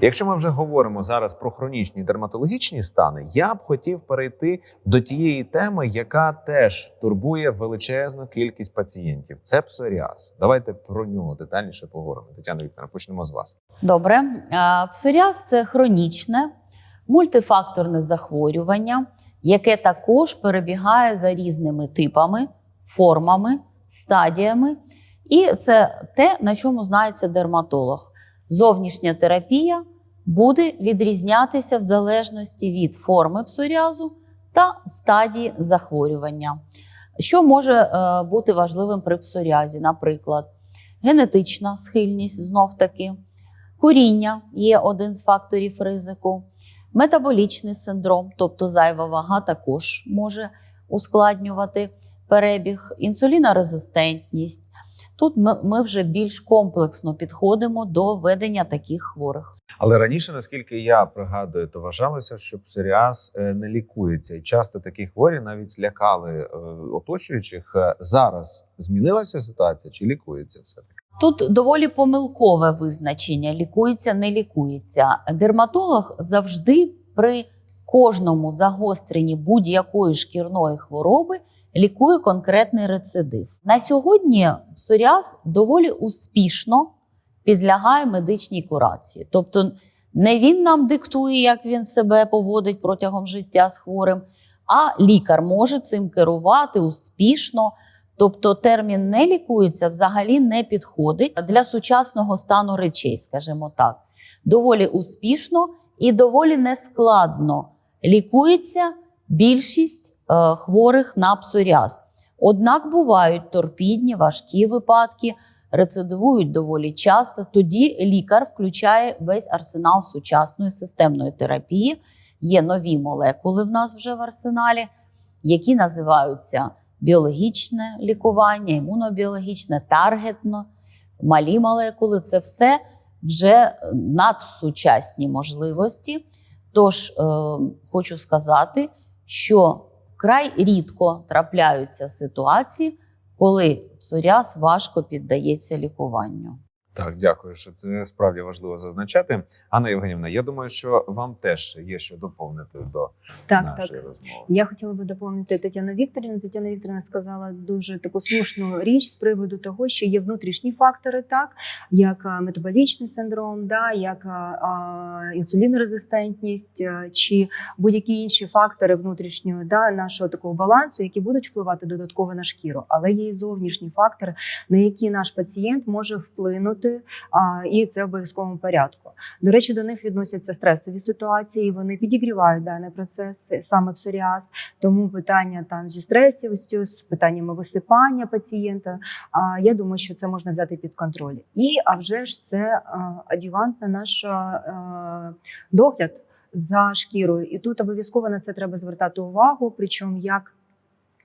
Якщо ми вже говоримо зараз про хронічні дерматологічні стани, я б хотів перейти до тієї теми, яка теж турбує величезну кількість пацієнтів. Це псоріаз. Давайте про нього детальніше поговоримо. Тетяна Вікторовна, почнемо з вас. Добре, псоріаз це хронічне мультифакторне захворювання, яке також перебігає за різними типами, формами, стадіями. І це те, на чому знається дерматолог. Зовнішня терапія буде відрізнятися в залежності від форми псоріазу та стадії захворювання. Що може е, бути важливим при псоріазі? Наприклад, генетична схильність знов таки, куріння є один з факторів ризику, метаболічний синдром, тобто зайва вага, також може ускладнювати перебіг, інсулінорезистентність. Тут ми, ми вже більш комплексно підходимо до ведення таких хворих. Але раніше, наскільки я пригадую, то вважалося, що псоріаз е, не лікується, і часто такі хворі навіть лякали е, оточуючих. Е, Зараз змінилася ситуація чи лікується все таки? Тут доволі помилкове визначення: лікується, не лікується. Дерматолог завжди при кожному загостренні будь-якої шкірної хвороби лікує конкретний рецидив. На сьогодні псоріаз доволі успішно підлягає медичній курації. Тобто не він нам диктує, як він себе поводить протягом життя з хворим, а лікар може цим керувати успішно. Тобто термін не лікується взагалі не підходить для сучасного стану речей, скажімо так. Доволі успішно і доволі нескладно лікується більшість е, хворих на псоріаз. Однак бувають торпідні, важкі випадки, рецидивують доволі часто. Тоді лікар включає весь арсенал сучасної системної терапії. Є нові молекули в нас вже в арсеналі, які називаються біологічне лікування, імунобіологічне, таргетно, малі молекули це все вже надсучасні можливості. Тож е, хочу сказати, що вкрай рідко трапляються ситуації, коли псоріаз важко піддається лікуванню. Так, дякую, що це справді важливо зазначати. Анна Євгенівна, я думаю, що вам теж є що доповнити до Так, нашої так. розмови. Я хотіла би доповнити Тетяну Вікторівну. Тетяна Вікторівна сказала дуже таку слушну річ з приводу того, що є внутрішні фактори, так як метаболічний синдром, да, як а, а, інсулінорезистентність а, чи будь-які інші фактори внутрішнього да, нашого такого балансу, які будуть впливати додатково на шкіру. Але є і зовнішні фактори, на які наш пацієнт може вплинути, а, і це в обов'язковому порядку. До речі, до них відносяться стресові ситуації. Вони підігрівають даний процес, саме псоріаз. Тому питання там зі стресівістю, з питаннями висипання пацієнта. А я думаю, що це можна взяти під контроль. І а вже ж це а, адювантна наша а, догляд за шкірою. І тут обов'язково на це треба звертати увагу. Причому як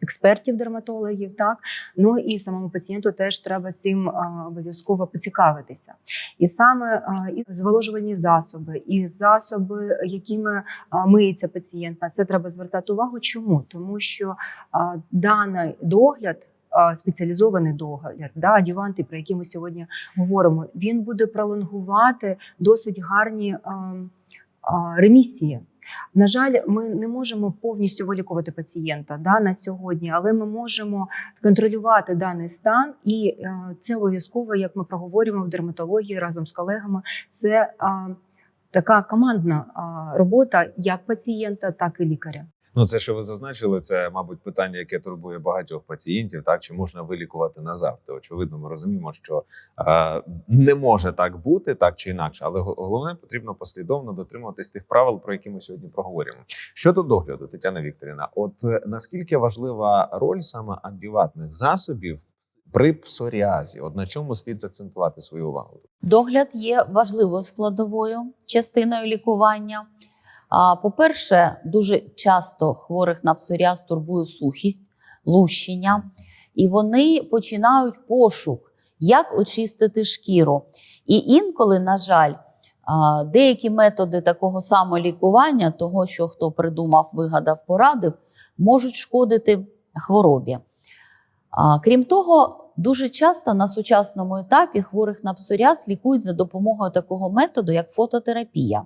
експертів, дерматологів, так ну і самому пацієнту теж треба цим обов'язково поцікавитися. І саме і зволожувальні засоби, і засоби, якими миється пацієнт, на це треба звертати увагу. Чому? Тому що даний догляд. Спеціалізований догляд, да, адюванти, про які ми сьогодні говоримо, він буде пролонгувати досить гарні а, а, ремісії. На жаль, ми не можемо повністю вилікувати пацієнта да, на сьогодні, але ми можемо контролювати даний стан, і е, це обов'язково, як ми проговорюємо в дерматології разом з колегами. Це е, така командна е, робота як пацієнта, так і лікаря. Ну, це що ви зазначили, це, мабуть, питання, яке турбує багатьох пацієнтів. Так чи можна вилікувати назавжди? Очевидно, ми розуміємо, що е, не може так бути, так чи інакше, але головне потрібно послідовно дотримуватись тих правил, про які ми сьогодні проговоримо. Щодо догляду, Тетяна Вікторівна, от е, наскільки важлива роль саме адюватних засобів при псоріазі? От на чому слід закцентувати свою увагу? Догляд є важливою складовою частиною лікування. По-перше, дуже часто хворих на псоріаз турбує сухість, лущення, і вони починають пошук, як очистити шкіру. І інколи, на жаль, деякі методи такого самолікування, того, що хто придумав, вигадав, порадив, можуть шкодити хворобі. Крім того, дуже часто на сучасному етапі хворих на псоріаз лікують за допомогою такого методу, як фототерапія.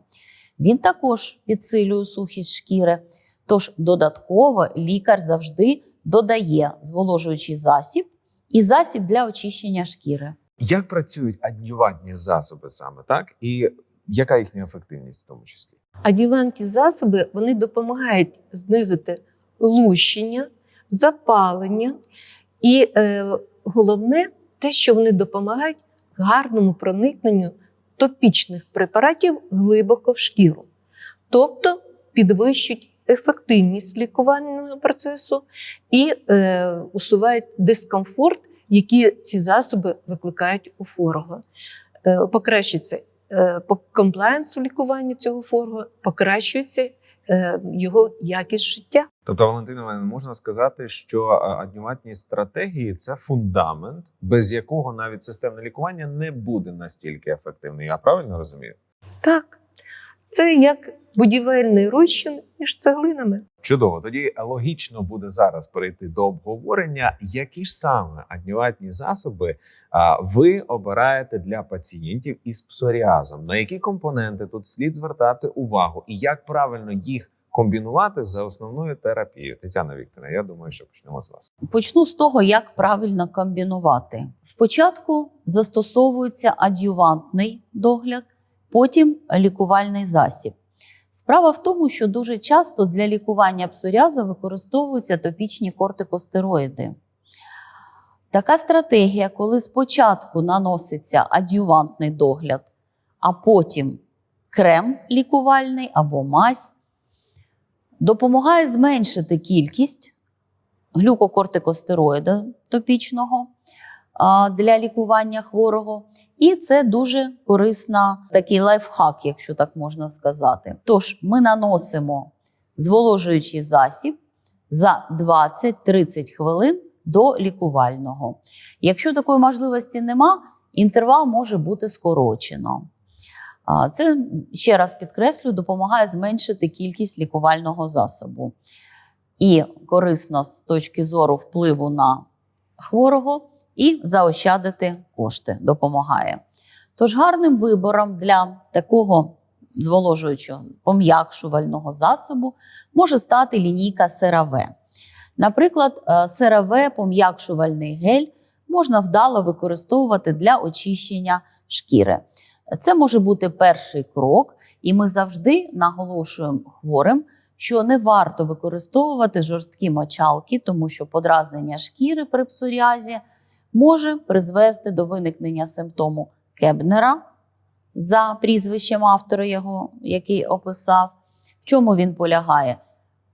Він також підсилює сухість шкіри. Тож додатково лікар завжди додає зволожуючий засіб і засіб для очищення шкіри. Як працюють аднювантні засоби саме так? І яка їхня ефективність в тому числі? Адювантні засоби вони допомагають знизити лущення, запалення, і е, головне те, що вони допомагають гарному проникненню топічних препаратів глибоко в шкіру, тобто підвищують ефективність лікувального процесу і е, усувають дискомфорт, який ці засоби викликають у хворого. Е, покращується е, по комплаєнсу лікування цього хворого, покращується е, його якість життя. Тобто, Валентина можна сказати, що аднювантні стратегії це фундамент, без якого навіть системне лікування не буде настільки ефективним. Я правильно розумію? Так, це як будівельний розчин між цеглинами. Чудово. Тоді логічно буде зараз перейти до обговорення, які ж саме аднювантні засоби ви обираєте для пацієнтів із псоріазом. На які компоненти тут слід звертати увагу, і як правильно їх комбінувати за основною терапією? Тетяна Вікторівна, я думаю, що почнемо з вас. Почну з того, як правильно комбінувати. Спочатку застосовується ад'ювантний догляд, потім лікувальний засіб. Справа в тому, що дуже часто для лікування псоріазу використовуються топічні кортикостероїди. Така стратегія, коли спочатку наноситься ад'ювантний догляд, а потім крем лікувальний або мазь, допомагає зменшити кількість глюкокортикостероїда топічного для лікування хворого. І це дуже корисна такий лайфхак, якщо так можна сказати. Тож ми наносимо зволожуючий засіб за 20-30 хвилин до лікувального. Якщо такої можливості нема, інтервал може бути скорочено. Це ще раз підкреслю, допомагає зменшити кількість лікувального засобу. І корисно з точки зору впливу на хворого, і заощадити кошти допомагає. Тож гарним вибором для такого зволожуючого пом'якшувального засобу може стати лінійка CeraVe. Наприклад, е, пом'якшувальний гель можна вдало використовувати для очищення шкіри. Це може бути перший крок, і ми завжди наголошуємо хворим, що не варто використовувати жорсткі мочалки, тому що подразнення шкіри при псоріазі може призвести до виникнення симптому Кебнера за прізвищем автора його, який описав. В чому він полягає?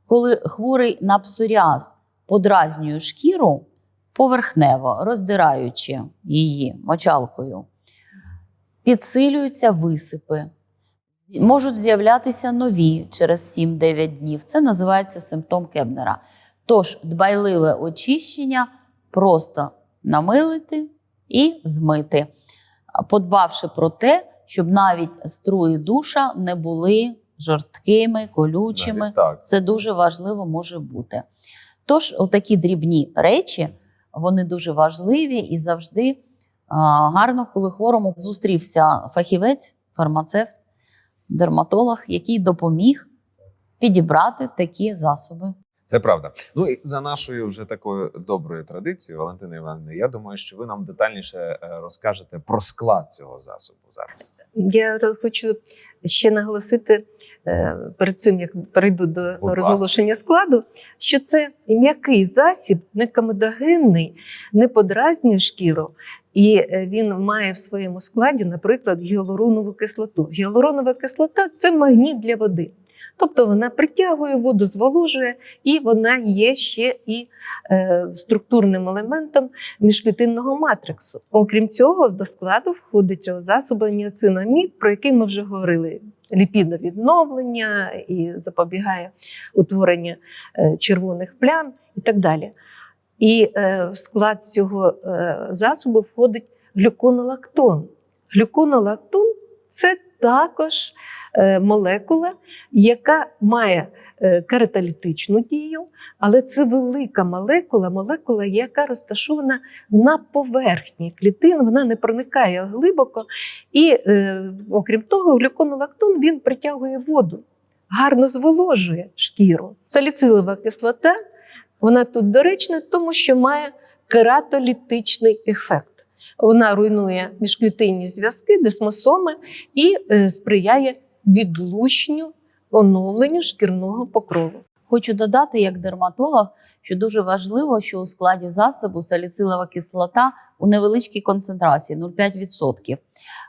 Коли хворий на псоріаз подразнює шкіру поверхнево, роздираючи її мочалкою, підсилюються висипи, можуть з'являтися нові через 7-9 днів. Це називається симптом Кебнера. Тож дбайливе очищення просто намилити і змити, подбавши про те, щоб навіть струї душа не були жорсткими, колючими. Так. Це дуже важливо може бути. Тож, такі дрібні речі, вони дуже важливі і завжди гарно, коли хворому зустрівся фахівець, фармацевт, дерматолог, який допоміг підібрати такі засоби. Це правда. Ну і за нашою вже такою доброю традицією, Валентина Івановна, я думаю, що ви нам детальніше е, розкажете про склад цього засобу зараз. Я хочу ще наголосити е, перед цим, як перейду до ласка. розголошення складу, що це м'який засіб, не комедогенний, не подразнює шкіру, і е, він має в своєму складі, наприклад, гіалуронову кислоту. Гіалуронова кислота це магніт для води. Тобто вона притягує воду, зволожує, і вона є ще і е, структурним елементом міжклітинного матриксу. Окрім цього, до складу входить цього засобу ніоцинамід, про який ми вже говорили. Ліпідовідновлення і запобігає утворення е, червоних плям і так далі. І е, в склад цього е, засобу входить глюконолактон. Глюконолактон це також е, молекула, яка має кератолітичну дію, але це велика молекула, молекула, яка розташована на поверхні клітин, вона не проникає глибоко. І, окрім того, глюконолактон він притягує воду, гарно зволожує шкіру. Саліцилова кислота вона тут доречна, тому що має кератолітичний ефект. Вона руйнує міжклітинні зв'язки, десмосоми і е, сприяє відлущенню, оновленню шкірного покрову. Хочу додати, як дерматолог, що дуже важливо, що у складі засобу саліцилова кислота у невеличкій концентрації 0,5%.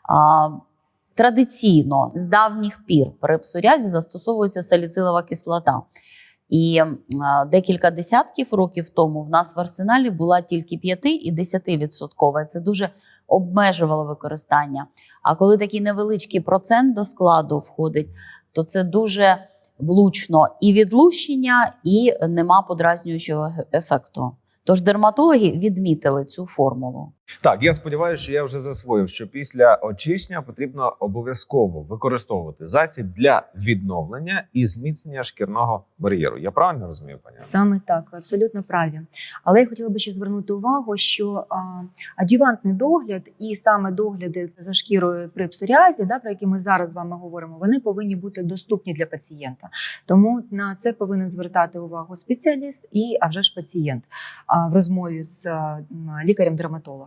А, традиційно з давніх пір при псоріазі застосовується саліцилова кислота. І декілька десятків років тому в нас в арсеналі була тільки 5 і 10%. Це дуже обмежувало використання. А коли такий невеличкий процент до складу входить, то це дуже влучно і відлущення, і нема подразнюючого ефекту. Тож дерматологи відмітили цю формулу. Так, я сподіваюся, що я вже засвоїв, що після очищення потрібно обов'язково використовувати засіб для відновлення і зміцнення шкірного бар'єру. Я правильно розумію, пані? Саме так, абсолютно праві. Але я хотіла би ще звернути увагу, що а, адювантний догляд і саме догляди за шкірою при псоріазі, да, про які ми зараз з вами говоримо, вони повинні бути доступні для пацієнта. Тому на це повинен звертати увагу спеціаліст і а вже ж пацієнт а, в розмові з а,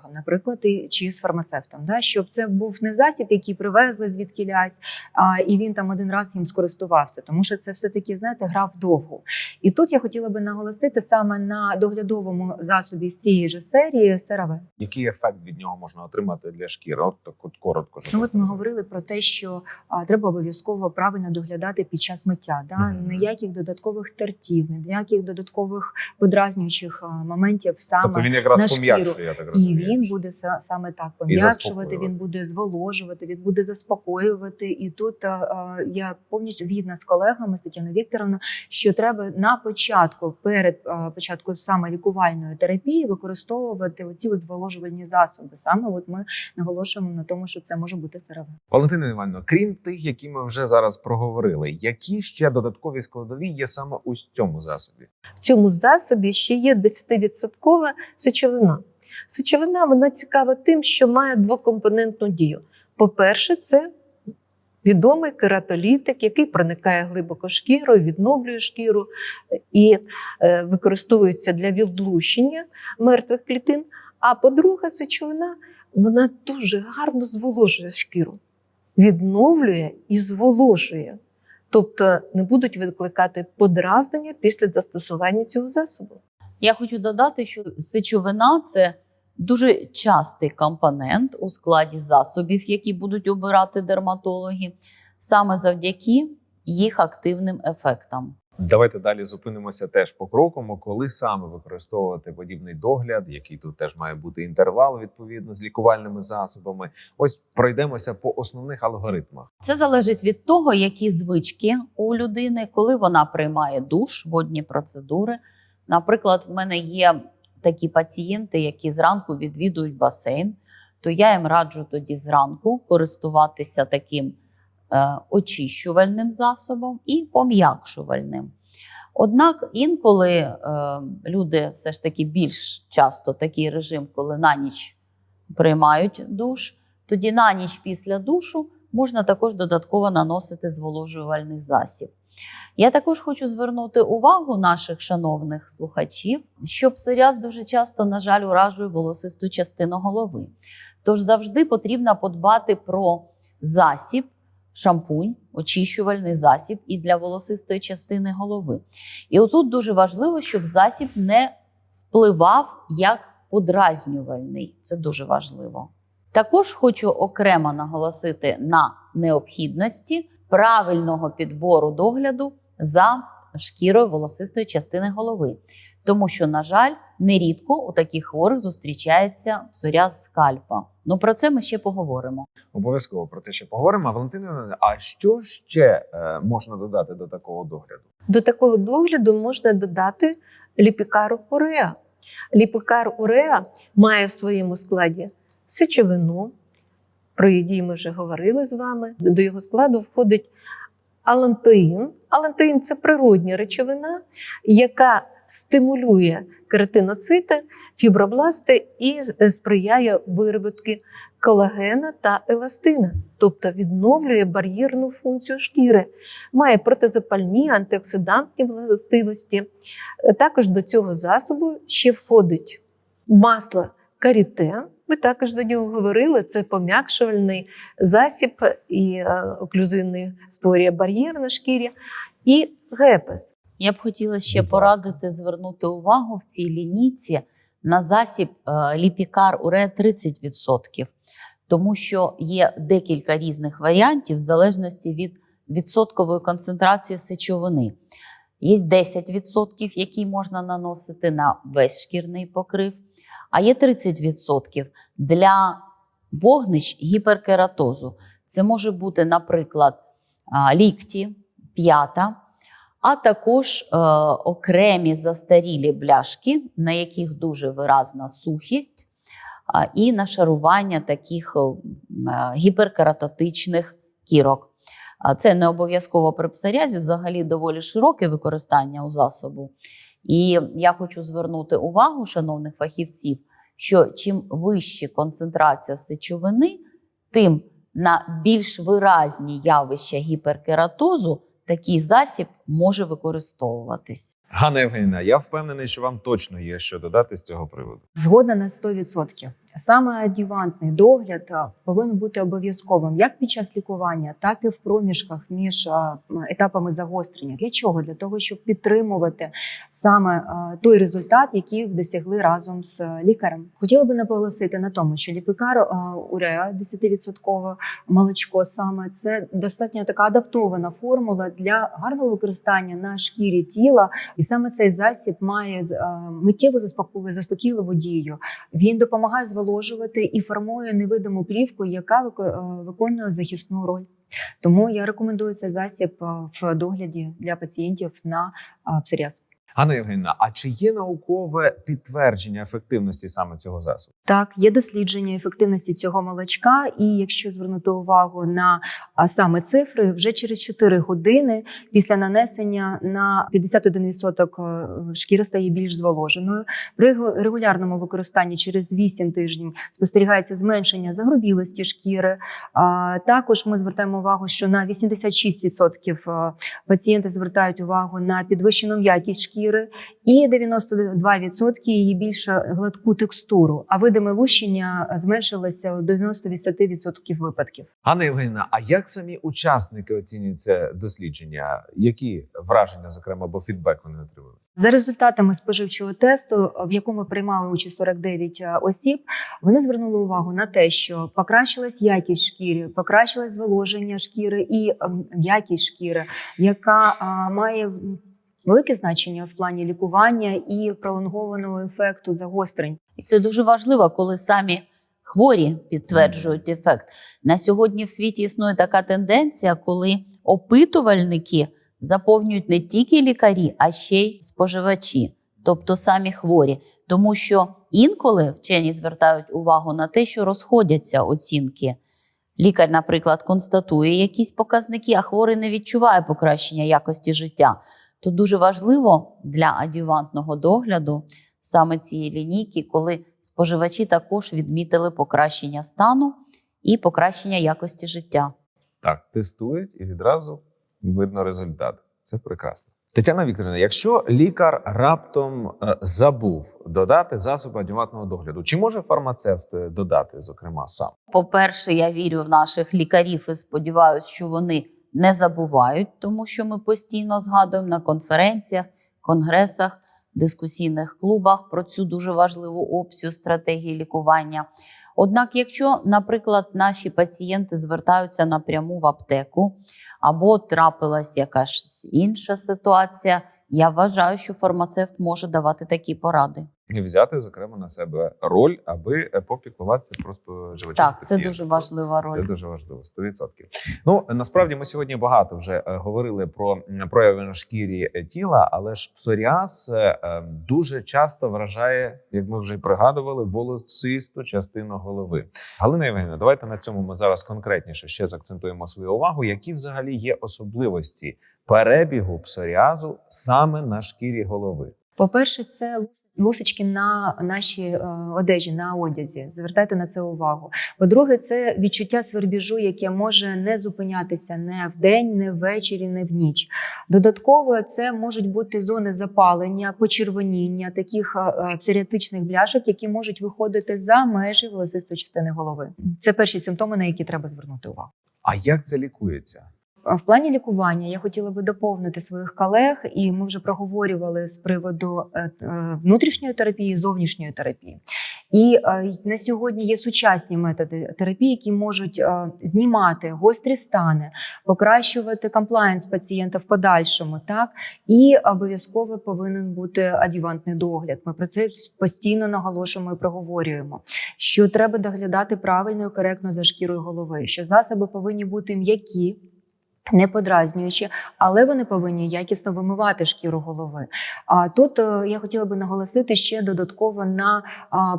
м, наприклад, і, чи з фармацевтом, да, щоб це був не засіб, який привезли звідкілясь, а, і він там один раз їм скористувався, тому що це все таки, знаєте, гра вдовгу. І тут я хотіла би наголосити саме на доглядовому засобі з цієї ж серії CeraVe. Який ефект від нього можна отримати для шкіри? От так от коротко. Ну, от ми говорили про те, що а, треба обов'язково правильно доглядати під час миття. Да? Мгм. Ніяких додаткових тертів, ніяких додаткових подразнюючих моментів саме Тобто він якраз пом'якшує, я так І розумію. Він буде са- саме так пом'якшувати, він буде зволожувати, він буде заспокоювати. І тут а, а, я повністю згідна з колегами з Тетяною Вікторовною, що треба на початку, перед а, початком саме лікувальної терапії, використовувати оці от зволожувальні засоби. Саме от ми наголошуємо на тому, що це може бути сирове. Валентина Івановна, крім тих, які ми вже зараз проговорили, які ще додаткові складові є саме у цьому засобі? В цьому засобі ще є 10% сечовина. Сечовина вона цікава тим, що має двокомпонентну дію. По-перше, це відомий кератолітик, який проникає глибоко в шкіру, відновлює шкіру і е, використовується для відлущення мертвих клітин. А по-друге, сечовина вона дуже гарно зволожує шкіру, відновлює і зволожує. Тобто не будуть викликати подразнення після застосування цього засобу. Я хочу додати, що сечовина це дуже частий компонент у складі засобів, які будуть обирати дерматологи, саме завдяки їх активним ефектам. Давайте далі зупинимося теж по крокому, коли саме використовувати подібний догляд, який тут теж має бути інтервал відповідно з лікувальними засобами. Ось пройдемося по основних алгоритмах. Це залежить від того, які звички у людини, коли вона приймає душ, водні процедури. Наприклад, в мене є такі пацієнти, які зранку відвідують басейн, то я їм раджу тоді зранку користуватися таким е, очищувальним засобом і пом'якшувальним. Однак інколи е, люди все ж таки більш часто такий режим, коли на ніч приймають душ, тоді на ніч після душу можна також додатково наносити зволожувальний засіб. Я також хочу звернути увагу наших шановних слухачів, що псоріаз дуже часто, на жаль, уражує волосисту частину голови. Тож завжди потрібно подбати про засіб, шампунь, очищувальний засіб і для волосистої частини голови. І отут дуже важливо, щоб засіб не впливав як подразнювальний. Це дуже важливо. Також хочу окремо наголосити на необхідності правильного підбору догляду за шкірою волосистої частини голови. Тому що, на жаль, нерідко у таких хворих зустрічається псоріаз скальпа. Ну про це ми ще поговоримо. Обов'язково про це ще поговоримо. Валентина, а що ще е, можна додати до такого догляду? До такого догляду можна додати ліпікару уреа. Ліпікар уреа має в своєму складі сечовину, Про її ми вже говорили з вами. До його складу входить алантоїн. Алантоїн це природня речовина, яка стимулює кератиноцити, фібробласти і е, сприяє виробітки колагена та еластина, тобто відновлює бар'єрну функцію шкіри, має протизапальні антиоксидантні властивості. Е, Також до цього засобу ще входить масло карітен. Ми також за нього говорили. Це пом'якшувальний засіб і е, оклюзивний створює бар'єр на шкірі, і гепес. Я б хотіла ще порадити звернути увагу в цій лінійці на засіб ліпікар уре 30%, тому що є декілька різних варіантів в залежності від відсоткової концентрації сечовини. Є 10%, які можна наносити на весь шкірний покрив, а є 30% для вогнищ гіперкератозу. Це може бути, наприклад, лікті, п'ята, а також е, окремі застарілі бляшки, на яких дуже виразна сухість, а, і нашарування таких е, е, гіперкератотичних кірок. Це не обов'язково при псоріазі, взагалі доволі широке використання у засобу. І я хочу звернути увагу, шановних фахівців, що чим вища концентрація сечовини, тим на більш виразні явища гіперкератозу такий засіб може використовуватись. Ганна Євгенівна, я впевнений, що вам точно є що додати з цього приводу. Згодна на 100%. Саме адювантний догляд повинен бути обов'язковим як під час лікування, так і в проміжках між етапами загострення. Для чого? Для того, щоб підтримувати саме той результат, який досягли разом з лікарем. Хотіла би наголосити на тому, що ліпікар уреа 10% молочко саме це достатньо така адаптована формула для гарного використання на шкірі тіла, і саме цей засіб має миттєву заспоко- заспокійливу дію. Він допомагає зволожувати і формує невидиму плівку, яка е, виконує захисну роль. Тому я рекомендую цей засіб е, в догляді для пацієнтів на е, псоріаз. Ганна Євгенівна, а чи є наукове підтвердження ефективності саме цього засобу? Так, є дослідження ефективності цього молочка, і якщо звернути увагу на саме цифри, вже через 4 години після нанесення на 51% е, шкіра стає більш зволоженою. При регулярному використанні через 8 тижнів спостерігається зменшення загрубілості шкіри. Також ми звертаємо увагу, що на 86% е, пацієнти звертають увагу на підвищену м'якість шкіри, і 92% її більш гладку текстуру. А видиме лущення зменшилося у 90% випадків. Ганна Євгенівна, а як самі учасники оцінюють це дослідження? Які враження, зокрема, або фідбек вони отримали? За результатами споживчого тесту, в якому приймали участь 49 осіб, вони звернули увагу на те, що покращилась якість шкіри, покращилось зволоження шкіри і ем, м'якість шкіри, яка а, має велике значення в плані лікування і пролонгованого ефекту загострень. І це дуже важливо, коли самі хворі підтверджують ефект. На сьогодні в світі існує така тенденція, коли опитувальники заповнюють не тільки лікарі, а ще й споживачі, тобто самі хворі. Тому що інколи вчені звертають увагу на те, що розходяться оцінки. Лікар, наприклад, констатує якісь показники, а хворий не відчуває покращення якості життя. То дуже важливо для адювантного догляду саме цієї лінійки, коли споживачі також відмітили покращення стану і покращення якості життя. Так, тестують і відразу видно результат. Це прекрасно. Тетяна Вікторівна, якщо лікар раптом е, забув додати засоби адювантного догляду, чи може фармацевт е, додати, зокрема, сам? По-перше, я вірю в наших лікарів і сподіваюся, що вони не забувають, тому що ми постійно згадуємо на конференціях, конгресах, дискусійних клубах про цю дуже важливу опцію стратегії лікування. Однак, якщо, наприклад, наші пацієнти звертаються напряму в аптеку або трапилась якась інша ситуація, я вважаю, що фармацевт може давати такі поради. І взяти, зокрема, на себе роль, аби е, попіклуватися про споживачів. Так, це дуже важлива роль. Це дуже важливо, 100%. Ну насправді ми сьогодні багато вже е, говорили про прояви на шкірі е, тіла, але ж псоріаз дуже часто вражає, як ми вже й пригадували, волосисту частину голови. Галина Євгенівна, давайте на цьому ми зараз конкретніше ще заакцентуємо свою увагу. Які взагалі є особливості перебігу псоріазу саме на шкірі голови? По-перше, це лусочки на нашій е, одежі, на одязі. Звертайте на це увагу. По-друге, це відчуття свербіжу, яке може не зупинятися не вдень, не ввечері, не в ніч. Додатково це можуть бути зони запалення, почервоніння, таких е, псоріатичних бляшок, які можуть виходити за межі волосистої частини голови. Це перші симптоми, на які треба звернути увагу. А як це лікується? В плані лікування я хотіла би доповнити своїх колег, і ми вже проговорювали з приводу е, е, внутрішньої терапії, зовнішньої терапії. І е, на сьогодні є сучасні методи терапії, які можуть знімати гострі стани, покращувати комплаєнс пацієнта в подальшому, так і обов'язково повинен бути адювантний догляд. Ми про це постійно наголошуємо і проговорюємо. Що треба доглядати правильно і коректно за шкірою голови, що засоби повинні бути м'які не подразнюючи, але вони повинні якісно вимивати шкіру голови. А тут е, я хотіла би наголосити ще додатково на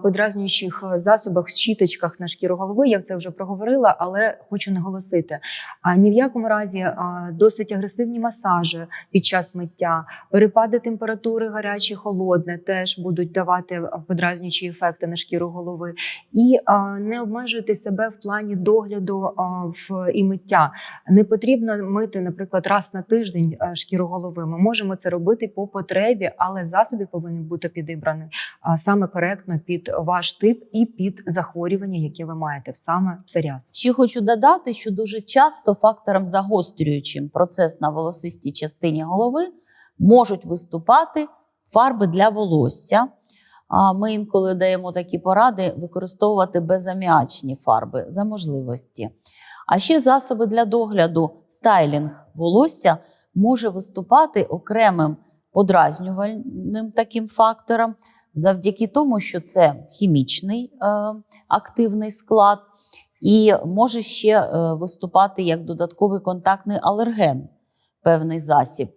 подразнюючих засобах, щіточках на шкіру голови. Я це вже проговорила, але хочу наголосити. А ні в якому разі досить агресивні масажі під час миття, перепади температури гарячі, холодне теж будуть давати подразнюючі ефекти на шкіру голови. І не обмежуйте себе в плані догляду в і миття. Не потрібно мити, наприклад, раз на тиждень е, шкіру голови. Ми можемо це робити по потребі, але засоби повинні бути підібрані саме коректно під ваш тип і під захворювання, яке ви маєте саме псоріаз. Ще хочу додати, що дуже часто фактором загострюючим процес на волосистій частині голови можуть виступати фарби для волосся. А Ми інколи даємо такі поради використовувати безаміачні фарби за можливості. А ще засоби для догляду, стайлінг волосся може виступати окремим подразнювальним таким фактором, завдяки тому, що це хімічний е, активний склад, і може ще е, виступати як додатковий контактний алерген, певний засіб.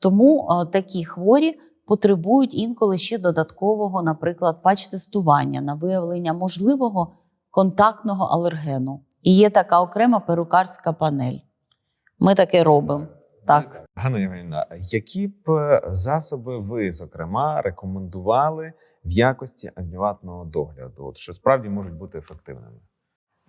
Тому е, такі хворі потребують інколи ще додаткового, наприклад, патч-тестування на виявлення можливого контактного алергену. І є така окрема перукарська панель. Ми таке робимо. Так. Ганна Євгенівна, які б е, засоби ви, зокрема, рекомендували в якості адюватного догляду, от що справді можуть бути ефективними?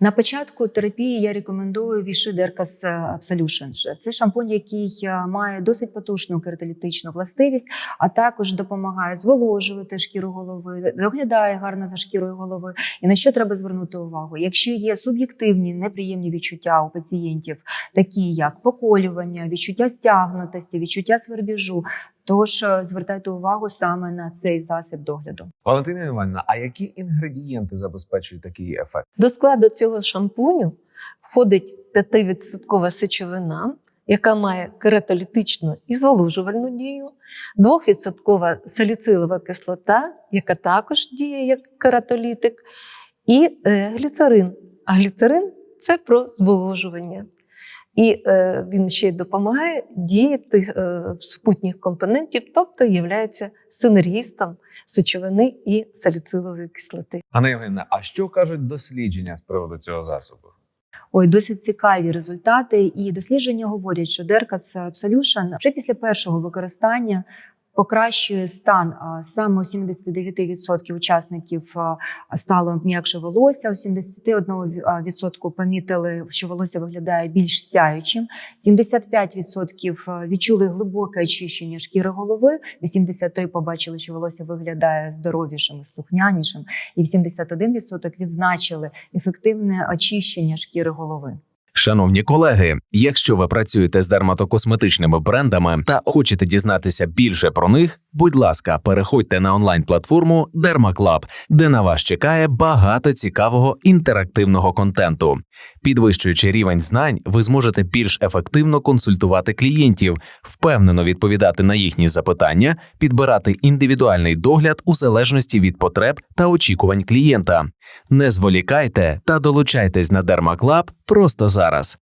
На початку терапії я рекомендую Vichy Dercas Absolution. Це шампунь, який е, має досить потужну кератолітичну властивість, а також допомагає зволожувати шкіру голови, доглядає гарно за шкірою голови. І на що треба звернути увагу? Якщо є суб'єктивні неприємні відчуття у пацієнтів, такі як поколювання, відчуття стягнутості, відчуття свербіжу, тож е, звертайте увагу саме на цей засіб догляду. Валентина Івановна, а які інгредієнти забезпечують такий ефект? До складу цього шампуню входить 5% сечовина, яка має кератолітичну і зволожувальну дію, 2% саліцилова кислота, яка також діє як кератолітик, і е, гліцерин. А гліцерин це про зволожування. І е, він ще й допомагає діяти е, супутніх компонентів, тобто є синергістом сечовини і саліцилової кислоти. Ганна Євгенівна, а що кажуть дослідження з приводу цього засобу? Ой, досить цікаві результати. І дослідження говорять, що Dercats Absolution вже після першого використання покращує стан саме у 79% учасників стало м'якше волосся, у 71% помітили, що волосся виглядає більш сяючим. 75% відчули глибоке очищення шкіри голови. 83% побачили, що волосся виглядає здоровішим і слухнянішим. І 71% відзначили ефективне очищення шкіри голови. Шановні колеги, якщо ви працюєте з дерматокосметичними брендами та хочете дізнатися більше про них, будь ласка, переходьте на онлайн-платформу DermaClub, де на вас чекає багато цікавого інтерактивного контенту. Підвищуючи рівень знань, ви зможете більш ефективно консультувати клієнтів, впевнено відповідати на їхні запитання, підбирати індивідуальний догляд у залежності від потреб та очікувань клієнта. Не зволікайте та долучайтесь на DermaClub просто зараз.